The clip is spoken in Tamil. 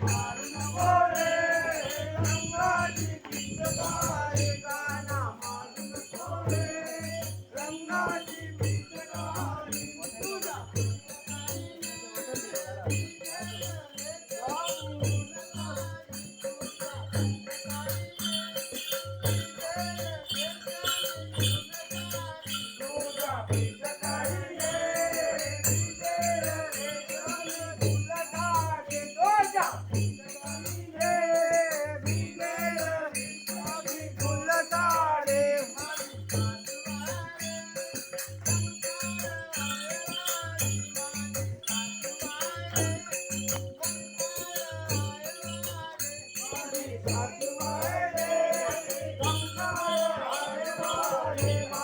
Bye. Lord.